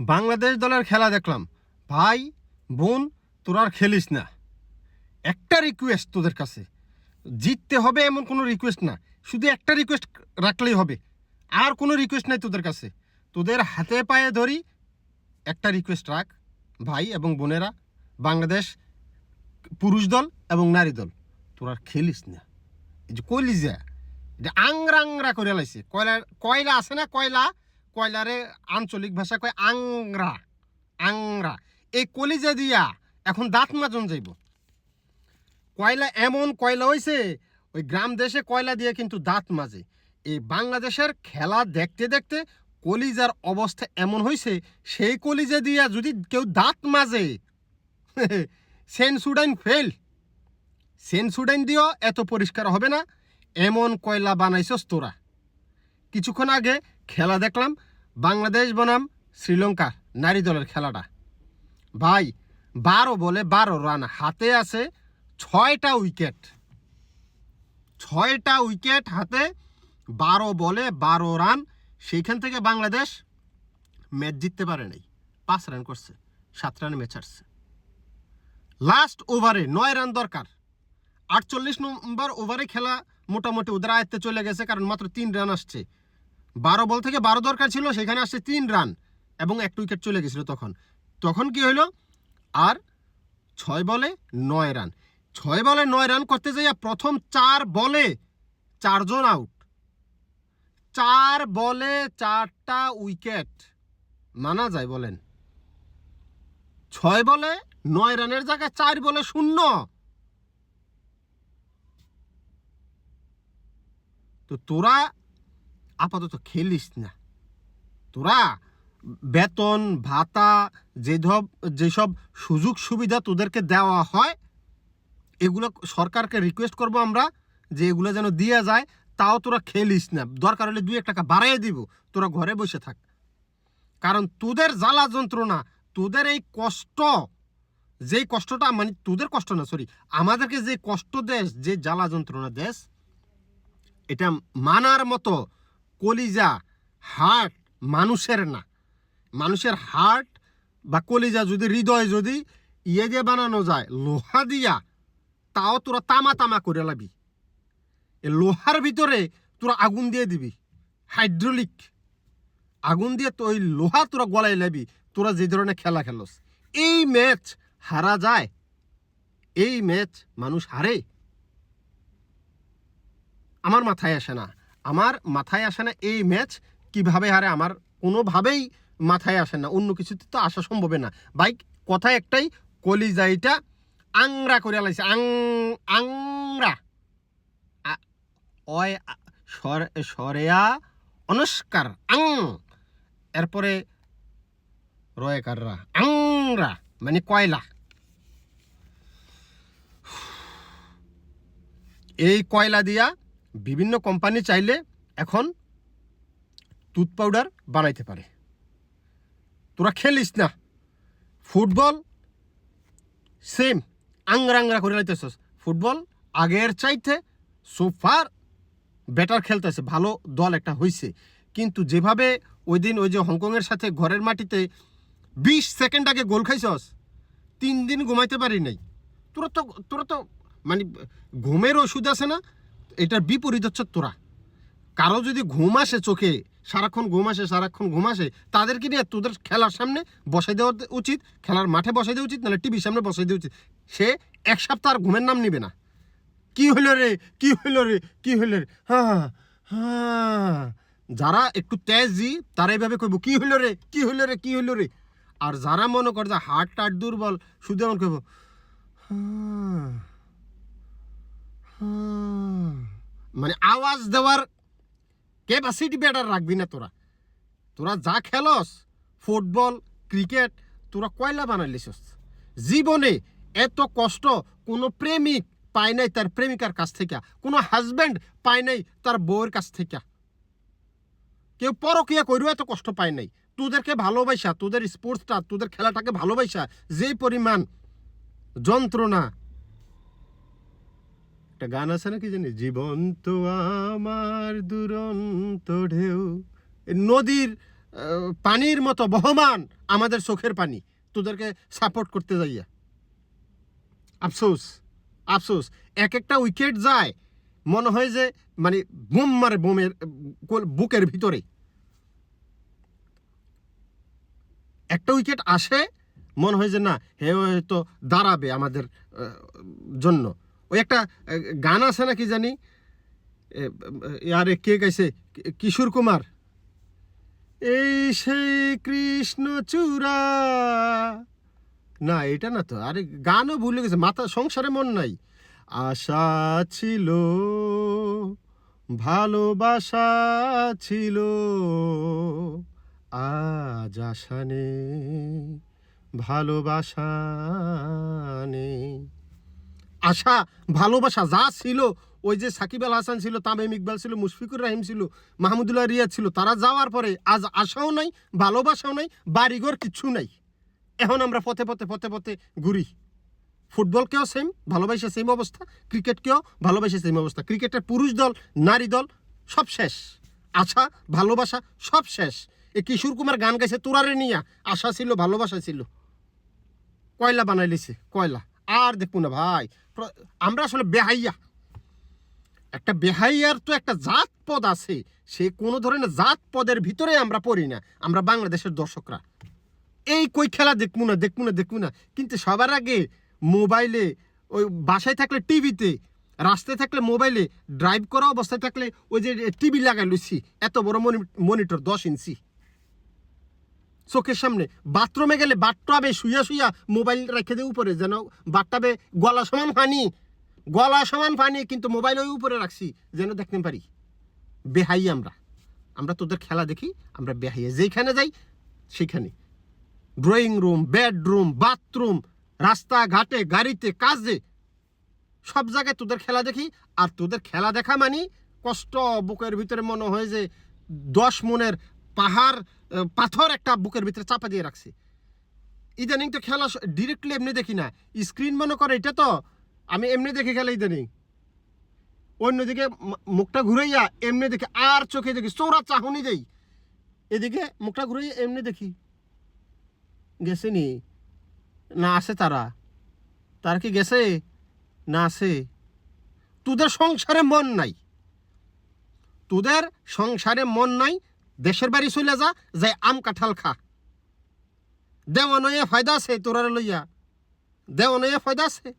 বাংলাদেশ দলের খেলা দেখলাম। ভাই, বোন, তোরা আর খেলিস না। একটা রিকোয়েস্ট তোদের কাছে। জিততে হবে এমন কোনো রিকোয়েস্ট না। শুধু একটা রিকোয়েস্ট রাখলেই হবে। আর কোনো রিকোয়েস্ট নাই তোদের কাছে। তোদের হাতে পায়ে ধরি একটা রিকোয়েস্ট রাখ, ভাই এবং বোনেরা, বাংলাদেশ পুরুষ দল এবং নারী দল। তোরা খেলিস না। এই যে কলিজা, এটা আংরা আংরা করে লাইছে। কয়লা কয়লা আছে না কয়লা? কয়লারে আঞ্চলিক ভাষা কয় আংরা আংরা। এই কলিজা দিয়া এখন দাঁত মাজন যাইব। কয়লা এমন কয়লা হইছে, ওই গ্রাম দেশে কয়লা দিয়ে কিন্তু দাঁত মাজে। এই বাংলাদেশের খেলা দেখতে দেখতে কলিজার অবস্থা এমন হয়েছে সেই কলিজা দিয়া যদি কেউ দাঁত মাজে, সেন্সুডাইন ফেল। সেন্সুডাইন দিও এত পরিষ্কার হবে না, এমন কয়লা বানাইছস তোরা। কিছুক্ষণ আগে খেলা দেখলাম, বাংলাদেশ বনাম শ্রীলঙ্কা, নারী দলের খেলাটা। ভাই, বারো বলে বারো রান, হাতে আছে ছয়টা উইকেট। ছয়টা উইকেট হাতে বারো বলে বারো রান, সেইখান থেকে বাংলাদেশ ম্যাচ জিততে পারে নাই। পাঁচ রান করছে, সাত রানে ম্যাচ হারছে। লাস্ট ওভারে নয় রান দরকার। আটচল্লিশ নম্বর ওভারে খেলা মোটামুটি ওদের আয়ত্তে চলে গেছে, কারণ মাত্র তিন রান আসছে। বারো বল থেকে বারো দরকার ছিল, সেখানে আসছে তিন রান এবং এক উইকেট চলে গেছিল তখন। তখন কি হইল? আর ছয় বলে নয় রান। ছয় বলে নয় রান করতে যাইয়া প্রথম চার বলে চারজন আউট। চার বলে চারটা উইকেট। মানা যায় বলেন। ছয় বলে নয় রানের জায়গায় চার বলে শূন্য। তো তোরা আপাতত খেলিস না। তোরা বেতন, ভাতা যেসব যেসব সুযোগ সুবিধা তোদেরকে দেওয়া হয়, এগুলো সরকারকে রিকোয়েস্ট করব আমরা যে এগুলো যেন দিয়ে যায়, তাও তোরা খেলিস না। দরকার হলে দুই এক টাকা বাড়াইয়ে দিব। তোরা ঘরে বসে থাক। কারণ তোদের জ্বালা যন্ত্রণা, তোদের এই কষ্ট, যেই কষ্টটা মানে তোদের কষ্ট না সরি আমাদেরকে যে কষ্ট দেশ যে জ্বালা যন্ত্রণা দেশ এটা মানার মতো কলিজা, হার্ট মানুষের না। মানুষের হার্ট বা কলিজা যদি, হৃদয় যদি ইয়ে দিয়ে বানানো যায়, লোহা দিয়া, তাও তোরা তামা তামা করে লাবি। এ লোহার ভিতরে তোরা আগুন দিয়ে দিবি, হাইড্রোলিক। আগুন দিয়ে তো ওই লোহা তোরা গলায় লাবি, তোরা যে ধরনের খেলা খেলোস। এই ম্যাচ হারা যায়। এই ম্যাচ মানুষ হারে। আমার মাথায় আসে না। আমার মাথায় আসে না এই ম্যাচ, কীভাবে হারে আমার কোনোভাবেই মাথায় আসে না, অন্য কিছুতে তো আসা সম্ভব না। বাইক কথা একটাই, কলিজাইটা আংরা করে লাইছে, আং, আংরা। অয় সরেয়া অনস্কার আং। এরপরে রয়কাররা, আংরা মানে কয়লা। এই কয়লা দিয়া বিভিন্ন কোম্পানি চাইলে এখন টুথ পাউডার বানাইতে পারে। তোরা খেলিস না। ফুটবল সেম আংরা আংরা করে লাইতেছস। ফুটবল আগের চাইতে সোফার বেটার খেলতেছে, ভালো দল একটা হইছে। কিন্তু যেভাবে ওই দিন ওই যে হংকংয়ের সাথে ঘরের মাটিতে বিশ সেকেন্ড আগে গোল খাইছস, তিন দিন ঘুমাইতে পারি নাই। তোরা তো তোরা তো মানে ঘুমের ওষুধ আছে না? এটার বিপরীত হচ্ছে তোরা। কারও যদি ঘুম আসে চোখে, সারাক্ষণ ঘুম আসে, সারাক্ষণ ঘুম আসে, তাদেরকে নিয়ে তোদের খেলার সামনে বসাই দেওয়া উচিত, খেলার মাঠে বসাই দেওয়া উচিত, নাহলে টিভির সামনে বসাই দেওয়া উচিত। সে এক সপ্তাহ আর ঘুমের নাম নিবে না। কি হইল রে? কি হইল রে? কি হইল রে? হ্যাঁ হ্যাঁ যারা একটু তেজি, তারা এইভাবে কইব, কি হইল রে? কি হইল রে? কি হইল রে? আর যারা মনে করে যে হার্ট টাট দুর্বল, শুধু এমন কইব হ্যাঁ। মানে আওয়াজ দেওয়ার ক্যাপাসিটি বেটার রাখবি না তোরা। তোরা যা খেলস, ফুটবল, ক্রিকেট, তোরা কয়লা বানাইলিছস জীবনে এত কষ্ট কোনো প্রেমিক পায় নাই তার প্রেমিকার কাছ থেকে, কোনো হাজব্যান্ড পায় নাই তার বউয়ের কাছ থেকে। কেউ পরকিয়া করেও এত কষ্ট পায় নাই। তোদেরকে ভালোবাসা, তোদের স্পোর্টসটা তোদের খেলাটাকে ভালোবাসা, যেই পরিমাণ যন্ত্রণা একটা গান আছে না কি জানি? জীবন তো আমার দুরন্ত ঢেউ। নদীর পানির মতো বহমান আমাদের চোখের পানি। তোদেরকে সাপোর্ট করতে যাইয়া। আফসোস আফসোস। এক একটা উইকেট যায়, মনে হয় যে মানে বোম মারে বোমের বুকের ভিতরে। একটা উইকেট আসে, মনে হয় যে না, হে হয়তো দাঁড়াবে আমাদের জন্য। ওই একটা গান আছে নাকি জানি? আরে কে গাইছে? কিশোর কুমার। এই সেই কৃষ্ণ চূড়া। না, এটা না তো। আরে গানও ভুলে গেছে, মাথা, সংসারে মন নাই। আশা ছিল, ভালোবাসা ছিল। আজ আশা নেই, ভালোবাসা নেই। আশা, ভালোবাসা যা ছিল, ওই যে সাকিব আল হাসান ছিল, তামিম ইকবাল ছিল, মুশফিকুর রাহিম ছিল, মাহমুদুল্লাহ রিয়াদ ছিল, তারা যাওয়ার পরে আজ আশাও নাই, ভালোবাসাও নাই, বাড়িঘর কিচ্ছু নাই। এখন আমরা পথে পথে পথে পথে ঘুরি। ফুটবলকেও সেম ভালোবাসে সেম অবস্থা ক্রিকেটকেও ভালোবাসে সেম অবস্থা। ক্রিকেটের পুরুষ দল, নারী দল, সব শেষ। আশা, ভালোবাসা, সব শেষ। এ কিশোর কুমার গান গাইছে, তোরারে নিয়া। আশা ছিল, ভালোবাসা ছিল। কয়লা বানাই লিছে, কয়লা। আর দেখব না ভাই আমরা আসলে বেহাইয়া। একটা বেহাইয়ার তো একটা জাত পদ আছে। সে কোনো ধরনের জাত পদের ভিতরে আমরা পড়ি না। আমরা বাংলাদেশের দর্শকরা। এই কই খেলা দেখব না দেখব না দেখব না। কিন্তু সবার আগে মোবাইলে, ওই বাসায় থাকলে টিভিতে, রাস্তায় থাকলে মোবাইলে, ড্রাইভ করা অবস্থায় থাকলে ওই যে টিভি লাগাই লুছি এত বড় মনিটর দশ ইঞ্চি। চোখের সামনে। বাথরুমে গেলে বাথটাবে, শুইয়া শুইয়া মোবাইল রেখে দিয়ে উপরে, যেন বাথটাবে গলা সমান পানি গলা সমান পানি কিন্তু মোবাইল ওই উপরে রাখছি, যেন দেখতে পারি। বেহাই আমরা। আমরা তোদের খেলা দেখি, আমরা বেহাইয়া। যেখানে যাই সেখানে ড্রয়িং রুম, বেডরুম, বাথরুম, রাস্তাঘাটে, গাড়িতে, কাজে, সব জায়গায় তোদের খেলা দেখি। আর তোদের খেলা দেখা মানে কষ্ট, বুকের ভিতরে মনে হয় যে দশ মনের পাহাড় পাথর একটা বুকের ভিতরে চাপা দিয়ে রাখছে। ইদানিং তো খেলা ডিরেক্টলি এমনি দেখি না। স্ক্রিন মনে করে, এটা তো আমি এমনি দেখে খেলা ইদানিং। অন্যদিকে মুখটা ঘুরাইয়া এমনি দেখি, আর চোখে দেখি চৌরা চাহনি দেই। এদিকে মুখটা ঘুরাইয়া এমনি দেখি, গেছে নি? না আসে তারা। তার কি গেছে? না আসে তোদের সংসারে মন নাই। তোদের সংসারে মন নাই? দেশের বাড়ি চলে যা, যাই আম কাঁঠাল খা। দেওয়ানয়ে ফায়দা আছে তোরার লইয়া। দেওয়ানয়ে ফায়দা আছে।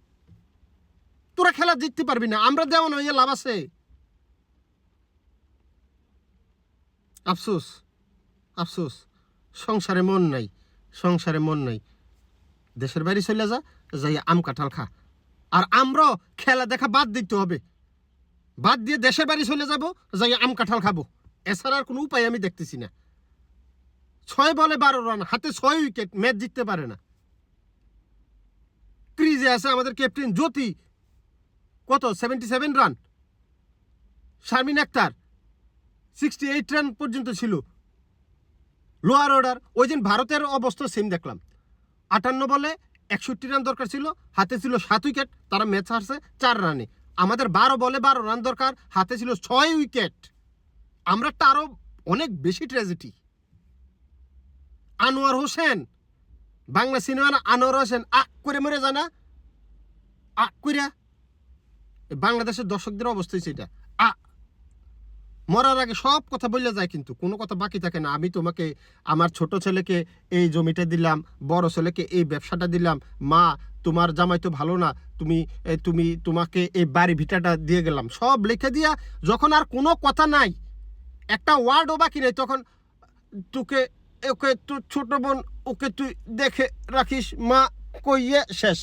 তোরা খেলা জিততে পারবি না, আমরা দেওয়ানয়ে লাভ আছে। আফসোস আফসোস, সংসারে মন নাই, সংসারে মন নাই। দেশের বাড়ি চলে যা, যাই আম কাঁঠাল খা। আর আমরাও খেলা দেখা বাদ দিতে হবে। বাদ দিয়ে দেশের বাড়ি চলে যাব, যাই আম কাঁঠাল খাব। এছাড়া কোনো উপায় আমি দেখতেছি না। ছয় বলে বারো রান, হাতে ছয় উইকেট, ম্যাচ জিততে পারে না। ক্রিজে আছে আমাদের ক্যাপ্টেন জ্যোতি। কত? Seventy seven run Sharmin Akter sixty eight run পর্যন্ত ছিল। লোয়ার অর্ডার ওই দিন ভারতের অবস্থা সেম দেখলাম। আটান্ন বলে একষট্টি রান দরকার ছিল, হাতে ছিল সাত উইকেট, তারা ম্যাচ হারছে চার রানে আমাদের বারো বলে বারো রান দরকার, হাতে ছিল ছয় উইকেট। আমরা একটা আরও অনেক বেশি ট্র্যাজেডি আনোয়ার হোসেন, বাংলা সিনেমার আনোয়ার হোসেন আক করে মরে জানা আক এই বাংলাদেশের দর্শকদের অবস্থা সেটা আ মরার আগে সব কথা বললে যায় কিন্তু, কোনো কথা বাকি থাকে না। আমি তোমাকে, আমার ছোট ছেলেকে এই জমিটা দিলাম, বড় ছেলেকে এই ব্যবসাটা দিলাম। মা, তোমার জামাই তো ভালো না, তুমি তুমি তোমাকে এই বাড়ি ভিটাটা দিয়ে গেলাম। সব লিখে দিয়া যখন আর কোনো কথা নাই একটা ওয়ার্ডও বাকি নেই তখন তোকে, ওকে তুই ছোট বোন, ওকে তুই দেখে রাখিস, মা কইয়ে শেষ।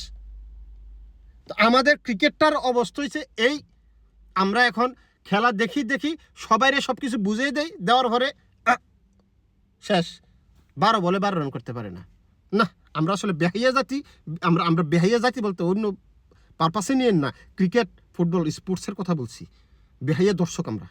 তো আমাদের ক্রিকেটটার অবস্থা হয়েছে এই, আমরা এখন খেলা দেখি দেখি সবাইরে সব কিছু বুঝিয়ে দেই, দেওয়ার পরে শেষ। বারো বলে বারো রান করতে পারে না। না, আমরা আসলে বেহাইয়া জাতি, আমরা আমরা বেহাইয়া জাতি বলতে অন্য পারপাসে নিয়ে না। ক্রিকেট ফুটবল স্পোর্টসের কথা বলছি। বেহাইয়া দর্শক আমরা।